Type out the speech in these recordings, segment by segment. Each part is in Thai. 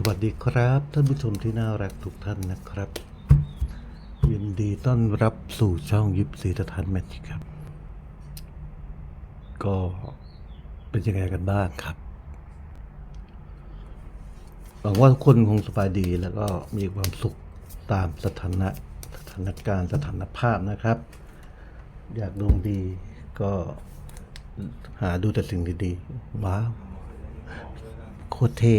สวัสดีครับท่านผู้ชมที่น่ารักทุกท่านนะครับ ยินดีต้อนรับสู่ช่องยิปซีตทันแมจิกครับ ก็เป็นยังไงกันบ้างครับหวังว่าทุกคนคงสบายดีแล้วก็มีความสุขตามสถานะสถานการณ์สถานภาพนะครับ อยากดวงดีก็หาดูแต่สิ่งดีๆว้าวโคตรเท่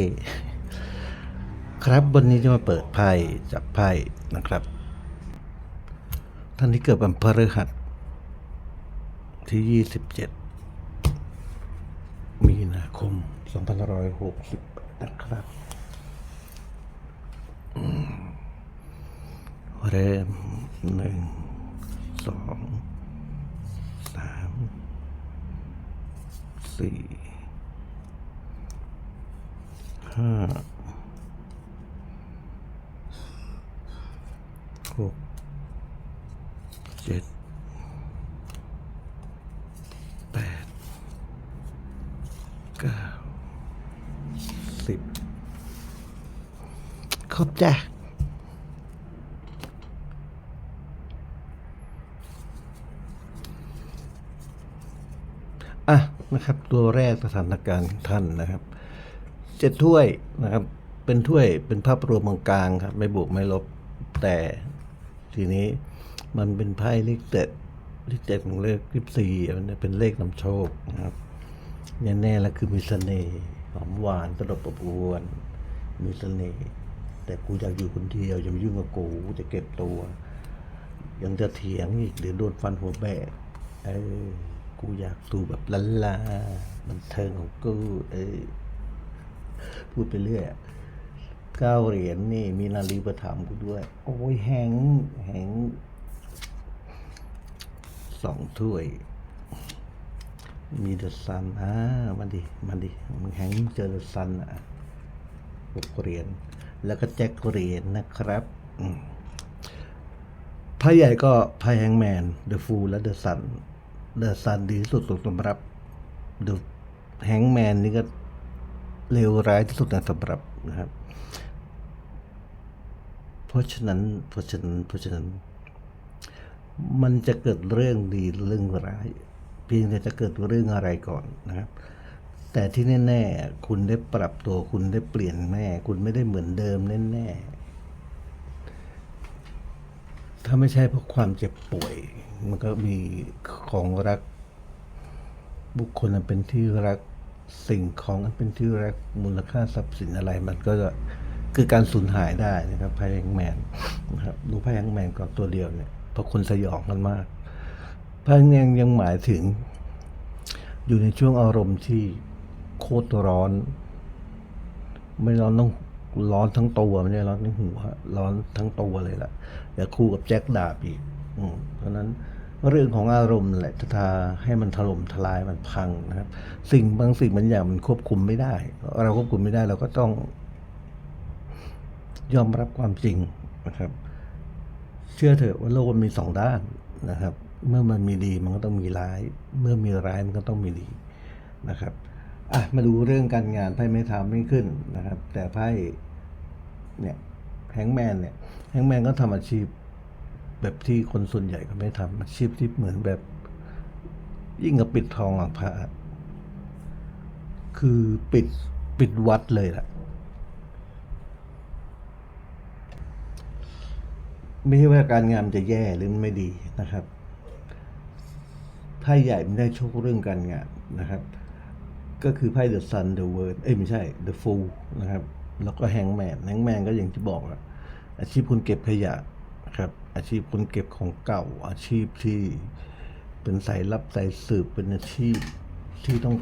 ครับวันนี้จะมาเปิดไพ่จับไพ่นะครับ ท่านที่เกิดวันพฤหัสที่ 27 มีนาคม 2560 นะครับ เริ่มหนึ่งสองสามสี่ห้า หกเจ็ดแปดเก้าสิบ ครบจ้ะอะนะครับ ตัวแรกสถานการณ์ท่านนะครับเจ็ดถ้วยนะครับ เป็นถ้วยเป็นภาพรวมกลางครับ ไม่บวกไม่ลบแต่ทีนี้มันเป็นไพ่เลขเจ็ดเลขเจ็ดของเลขยี่สี่มันเป็นเลขนำโชคนะครับแน่ๆแล้วคือมีเสน่ห์หอมหวานตลบอบอวนมีเสน่ห์ แต่กูอยากอยู่คนเดียวอย่ามายุ่งกับกูจะเก็บตัว ยังจะเถียงอีกหรือโดนฟันหัวแบกเออกูอยากดูแบบลันลาบันเทิงของกูเออพูดไปเรื่อยเก้าเหรียญนี่มีนาลีประถมกูด้วย โอ้ยแหงแหงสองถ้วย มีเดอะซันอ่ามาดิ มาดิมึงแหงเจอเดอะซันอะหกเหรียญ แล้วก็แจ็คเหรียญนะครับไพ่ใหญ่ก็ไพ่แฮงแมนเดอะฟูลและเดอะซันเดอะซันดีที่สุดสำหรับเดอะแฮงแมนนี่ก็เลวร้ายที่สุดนะสำหรับนะครับ เพราะฉะนั้นเพราะฉะนั้นเพราะฉะนั้น มันจะเกิดเรื่องดีเรื่องร้าย เพียงแต่จะเกิดเรื่องอะไรก่อนนะครับ แต่ที่แน่ๆ คุณได้ปรับตัวคุณได้เปลี่ยนแน่คุณไม่ได้เหมือนเดิมแน่ๆ ถ้าไม่ใช่เพราะความเจ็บป่วย มันก็มีของรัก บุคคลอันเป็นที่รักสิ่งของอันเป็นที่รักมูลค่าทรัพย์สินอะไร มันก็จะคือการสูญหายได้นะครับไพ่แฮงแมนนะครับดูไพ่แฮงแมนก่อนตัวเดียวเนี่ยเพราะคนสยองกันมากไพ่แฮงแมนยังหมายถึงอยู่ในช่วงอารมณ์ที่ โคตรร้อน ไม่ร้อนต้องร้อนทั้งตัวไม่ใช่ร้อนทั้งหัวร้อนทั้งตัวเลยล่ะอย่าคู่กับแจ็คดาบอีก อืมเพราะฉะนั้นเรื่องของอารมณ์แหละจะทาให้มันถล่มทลายมันพังนะครับ สิ่งบางสิ่งบางอย่างมันควบคุมไม่ได้ เราควบคุมไม่ได้เราก็ต้อง ยอมรับความจริงนะครับ เชื่อเถอะว่าโลกมันมีสองด้านนะครับ เมื่อมันมีดีมันก็ต้องมีร้าย เมื่อมีร้ายมันก็ต้องมีดีนะครับ อะมาดูเรื่องการงานไพ่ไม่ทำไม่ขึ้นนะครับ แต่ไพ่เนี่ยแฮงแมนเนี่ยแฮงแมนก็ทำอาชีพ แบบที่คนส่วนใหญ่ก็ไม่ทำอาชีพที่เหมือนแบบ ยิ่งกับปิดทองหลังพระคือปิดปิดวัดเลยล่ะไม่ใช่ว่าการงานจะแย่หรือมันไม่ดีนะครับไพ่ใหญ่ไมันได้โชคเรื่องการงานนะครับ ก็คือไพ่ The Sun The World เอ้ยไม่ใช่ The Fool นะครับ แล้วก็แฮงแมนแฮงแมนก็อย่างที่บอกอะอาชีพคนเก็บขยะครับอาชีพคนเก็บของเก่า อาชีพที่เป็นสายลับสายสืบเป็นอาชีพที่ต้อง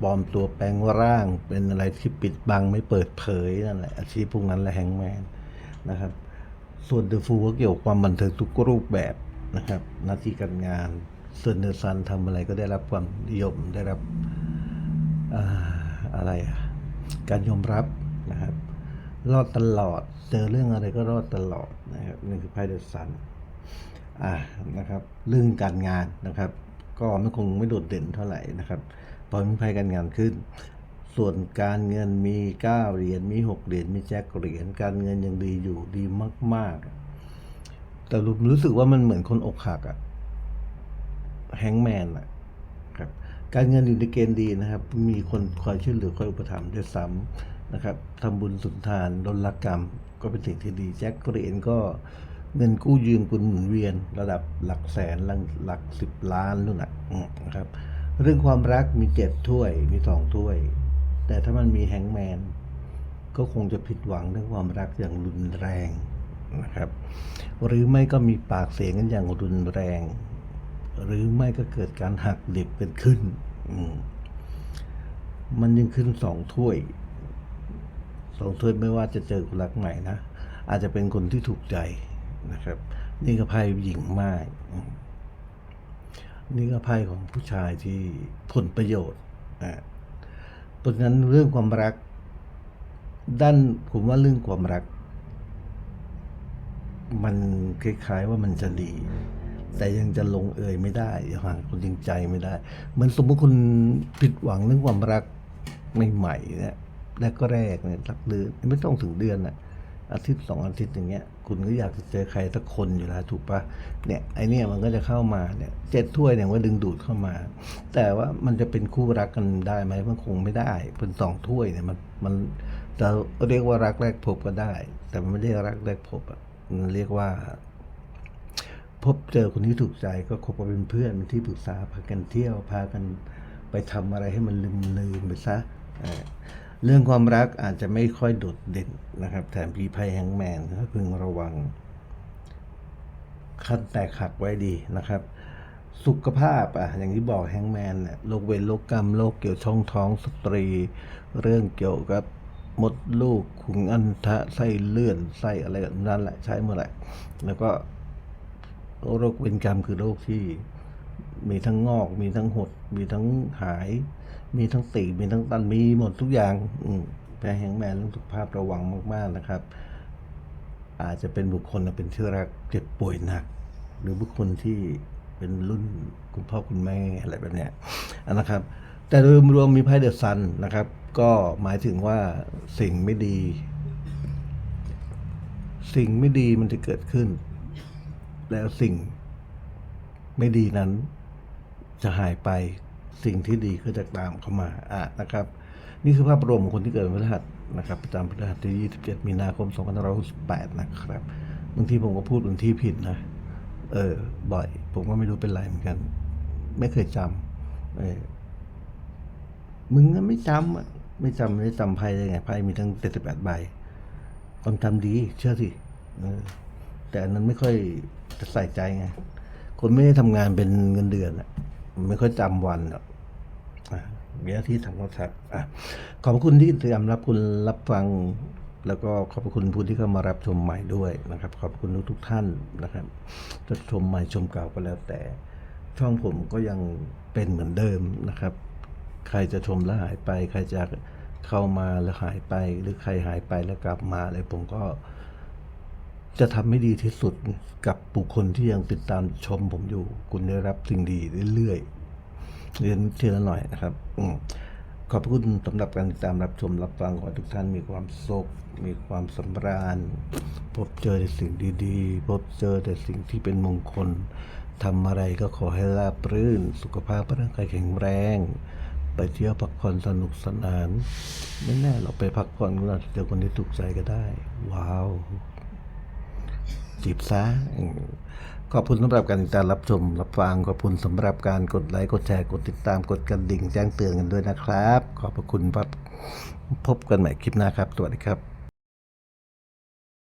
ปลอมตัวแปลงร่างเป็นอะไรที่ปิดบังไม่เปิดเผยนั่นแหละอาชีพพวกนั้นแหละแฮงแมนนะครับ ส่วนเดอะฟูก็เกี่ยวกับความบันเทิงทุกรูปแบบนะครับหน้าที่การงานส่วนเดอะซันทำอะไรก็ได้รับความนิยมได้รับ อะไรอะการยอมรับนะครับ รอดตลอด เจอเรื่องอะไรก็รอดตลอดนะครับนี่คือไพ่เดอะซันอ่านะครับ เรื่องการงานนะครับ ก็ไม่คงไม่โดดเด่นเท่าไหร่นะครับพราะมีไพ่การงานขึ้น ส่วนการเงินมีเก้าเหรียญมีหกเหรียญมีแจ็คเหรียญการเงินยังดีอยู่ดีมาก ๆ แต่รู้สึกว่ามันเหมือนคนอกหักอะแฮงแมนอะครับ การเงินอยู่ในเกณฑ์ดีนะครับ มีคนคอยช่วยเหลือคอยอุปถัมภ์ด้วยซ้ำนะครับทำบุญสุนทานดลกรรม ก็เป็นสิ่งที่ดีแจ็คเรียญก็เงินกู้ยืมคุณหมุนเวียน ระดับหลักแสนหลักหลักสิบล้านนู่นนะครับ เรื่องความรักมีเจ็ดถ้วยมีสองถ้วย แต่ถ้ามันมีแฮงแมน ก็คงจะผิดหวังเรื่องความรักอย่างรุนแรงนะครับ หรือไม่ก็มีปากเสียงกันอย่างรุนแรง หรือไม่ก็เกิดการหักดิบเกันขึ้นมมันยังขึ้นสองถ้วย สองถ้วยไม่ว่าจะเจอคนรักใหม่นะ อาจจะเป็นคนที่ถูกใจนะครับ นี่ก็ไพ่หญิงไม้อืมนี่ก็ไพ่ของผู้ชายที่ผลประโยชน์อ่าเพราะฉะนั้นเรื่องความรัก ด้านผมว่าเรื่องความรัก มันคล้ายๆว่ามันจะดี แต่ยังจะลงเอยไม่ได้ยังหาคนจริงใจไม่ได้เหมือนสมมติคุณผิดหวังเรื่องความรักใหม่ๆเนี่ยแรกก็แรกเนี่ยสักเดือนไม่ต้องถึงเดือนอะอาทิตย์สองอาทิตย์อย่างเงี้ย คุณก็อยากจะเจอใครสักคนอยู่แล้วถูกปะเนี่ยไอเนี่ยมันก็จะเข้ามาเนี่ยเจ็ดถ้วยเนี่ยมันก็ดึงดูดเข้ามา แต่ว่ามันจะเป็นคู่รักกันได้ไหมมันคงไม่ได้เป็นสองถ้วยเนี่ยมันมันจะเรียกว่ารักแรกพบก็ได้ แต่มันไม่ได้รักแรกพบอะมันเรียกว่า พบเจอคนที่ถูกใจก็คบกันเป็นเพื่อนเป็นที่ปรึกษาพากันเที่ยวพากันไปทำอะไรให้มันลืมลืมไปซะเเรื่องความรักอาจจะไม่ค่อยโดดเด่นนะครับ แถมพีไพแฮงแมนก็พึงระวัง ขั้นแตกหักไว้ดีนะครับ สุขภาพอะอย่างที่บอกแฮงแมนเนี่ยโรคเวรโรคกรรมโรคเกี่ยวช่องท้องสตรี เรื่องเกี่ยวกับมดลูกขุงอันทะไส้เลื่อนไส้อะไรแบบนั้นแหละใช้เมื่อไหร่แล้วก็ โรคเวรกรรมคือโรคที่มีทั้งงอก มีทั้งหด มีทั้งหาย มีทั้งตีมีทั้งตันมีหมดทุกอย่างอืแพ้แฮงแมนเรื่องสุขภาพระวังมากๆนะครับ อาจจะเป็นบุคคลเป็นที่รักเจ็บป่วยหนัก หรือบุคคลที่เป็นรุ่นคุณพ่อคุณแม่อะไรแบบเนี้ยนะครับ แต่โดยรวมมีไพ่เดอะซันนะครับ ก็หมายถึงว่าสิ่งไม่ดี สิ่งไม่ดีมันจะเกิดขึ้น แล้วสิ่งไม่ดีนั้นจะหายไปสิ่งที่ดีก็จะตามเข้ามาอะนะครับ นี่คือภาพรวมของคนที่เกิดวันพฤหัสนะครับประจำพฤหัสที่ 27 มีนาคม 2568 นะครับบางทีผมก็พูดวันที่ผิดนะ เออ บ่อย ผมก็ไม่รู้เป็นไรเหมือนกัน ไม่เคยจำเออมึงก็ไม่จำอะไม่จำไม่จำไพ่ได้ไงไพ่มีทั้ง 78 ใบความจำดี เชื่อสิเออ แต่อันนั้นไม่ค่อยจะใส่ใจไง คนไม่ได้ทำงานเป็นเงินเดือนอะไม่ค่อยจำวันหรอกอะมีหน้าที่ทำโทรทัศน์อะขอบคุณที่ติดตามรับคุณรับฟัง แล้วก็ขอบคุณผู้ที่เข้ามารับชมใหม่ด้วยนะครับ ขอบคุณทุกทุกท่านนะครับจะชมใหม่ชมเก่าก็แล้วแต่ ช่องผมก็ยังเป็นเหมือนเดิมนะครับ ใครจะชมแล้วหายไป ใครจะเข้ามาแล้วหายไป หรือใครหายไปแล้วกลับมาอะไรผมก็ จะทำให้ดีที่สุดกับบุคคลที่ยังติดตามชมผมอยู่ คุณได้รับสิ่งดีเรื่อยๆเรียนเทีละหน่อยนะครับอขอบคุณสำหรับการติดตามรับชมรับฟังขอให้ทุกท่านมีความสุขมีความสำราญ พบเจอแต่สิ่งดีๆ พบเจอแต่สิ่งที่เป็นมงคลทำอะไรก็ขอให้ราบรื่น สุขภาพร่างกายแข็งแรง ไปเที่ยวพักผ่อนสนุกสนาน ไม่แน่เราไปพักผ่อนก็อาจจะเจอคนที่ถูกใจก็ได้ ว้าว จีบซะขอบคุณสำหรับการติดตามรับชม รับฟังขอบคุณสำหรับการกดไลค์กดแชร์กดติดตามกดกระดิ่งแจ้งเตือนกันด้วยนะครับ ขอบพระคุณครับพบกันใหม่คลิปหน้าครับ สวัสดีครับ